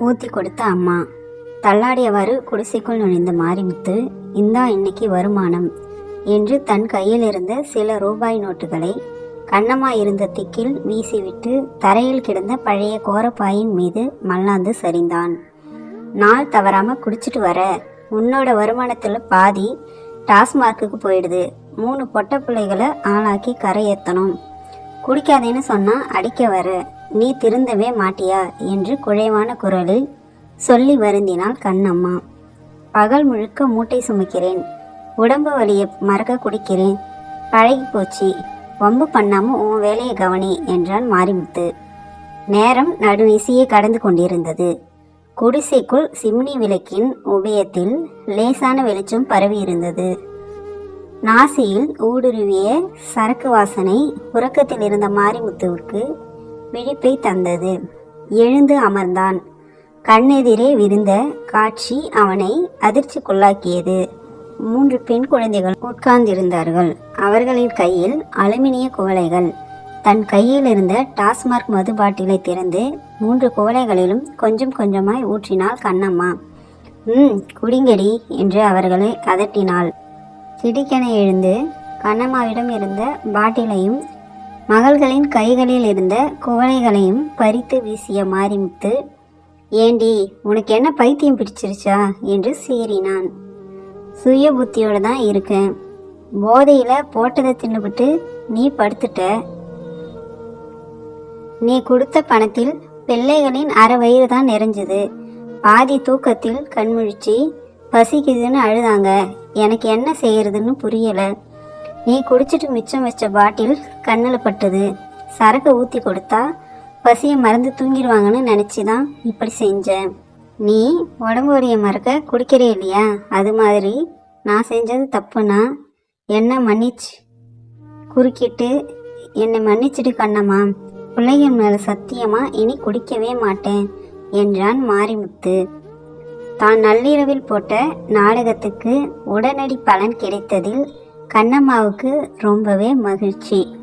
ஊற்றி கொடுத்த அம்மா. தள்ளாடியவாறு குடிசைக்குள் நுழைந்த மாரிமுத்து இந்தா இன்னைக்கு வருமானம் என்று தன் கையில் இருந்த சில ரூபாய் நோட்டுகளை கண்ணம்மா இருந்த திக்கில் வீசிவிட்டு தரையில் கிடந்த பழைய கோரப்பாயின் மீது மல்லாந்து சரிந்தான். நாள் தவறாம குடிச்சிட்டு வர. உன்னோட வருமானத்தில் பாதி டாஸ்மார்க்குக்கு போயிடுது. மூணு பொட்ட பிள்ளைகளை ஆளாக்கி கரை ஏற்றணும் குடிக்காதேன்னு சொன்னால் அடிக்க வர. நீ திருந்தவே மாட்டியா? என்று குழைவான குரலில் சொல்லி வருந்தினாள் கண்ணம்மா. பகல் முழுக்க மூட்டை சுமக்கிறேன். உடம்பு வலியை மறக்க குடிக்கிறேன். பழகி போச்சு. வம்பு பண்ணாம உன் வேலையை கவனி என்றான் மாரிமுத்து. நேரம் நடுவிசையை கடந்து கொண்டிருந்தது. குடிசைக்குள் சிம்னி விளக்கின் உபயத்தில் லேசான வெளிச்சம் பரவி இருந்தது. நாசியில் ஊடுருவிய சரக்கு வாசனை உறக்கத்தில் இருந்த மாரிமுத்துவுக்கு விழிப்பை தந்தது. எழுந்து அமர்ந்தான். கண்ணெதிரே விரிந்த காட்சி அவனை அதிர்ச்சிக்குள்ளாக்கியது. மூன்று பெண் குழந்தைகள் உட்கார்ந்திருந்தார்கள். அவர்களின் கையில் அலுமினிய குவளைகள். தன் கையில் இருந்த டாஸ்மார்க் மது பாட்டிலை திறந்து மூன்று குவளைகளிலும் கொஞ்சம் கொஞ்சமாய் ஊற்றினாள் கண்ணம்மா. ம் குடிங்கடி என்று அவர்களை அதட்டினாள். திடுக்கென எழுந்து கண்ணம்மாவிடம் இருந்த பாட்டிலையும் மகள்களின் கைகளில் இருந்த குவளைகளையும் பறித்து வீசிய மாரிமுத்து ஏண்டி உனக்கு என்ன பைத்தியம் பிடிச்சிருச்சா? என்று சீறினான். சுய புத்தியோடு தான் இருக்கேன். போதையில் போட்டதை தின்னுபிட்டு நீ படுத்துட்ட. நீ கொடுத்த பணத்தில் பிள்ளைகளின் அரை வயிறு தான் நிறைஞ்சது. பாதி தூக்கத்தில் கண்முழிச்சு பசிக்குதுன்னு அழுதாங்க. எனக்கு என்ன செய்யறதுன்னு புரியலை. நீ குடிச்சிட்டு மிச்சம் வச்ச பாட்டில் கண்ணில் பட்டது. சரக்கு ஊற்றி கொடுத்தா பசியை மறந்து தூங்கிடுவாங்கன்னு நினச்சி தான் இப்படி செஞ்சேன். நீ உடம்பு வலியை மறக்க குடிக்கிறே இல்லையா? அது மாதிரி நான் செஞ்சது தப்புனா என்ன மன்னிச்சு குறுக்கிட்டு என்னை மன்னிச்சிட்டு கண்ணம்மா. பிள்ளைகள் மேலே சத்தியமா இனி குடிக்கவே மாட்டேன் என்றான் மாரிமுத்து. தான் நள்ளிரவில் போட்ட நாடகத்துக்கு உடனடி பலன் கிடைத்ததில் கண்ணம்மாவுக்கு ரொம்பவே மகிழ்ச்சி.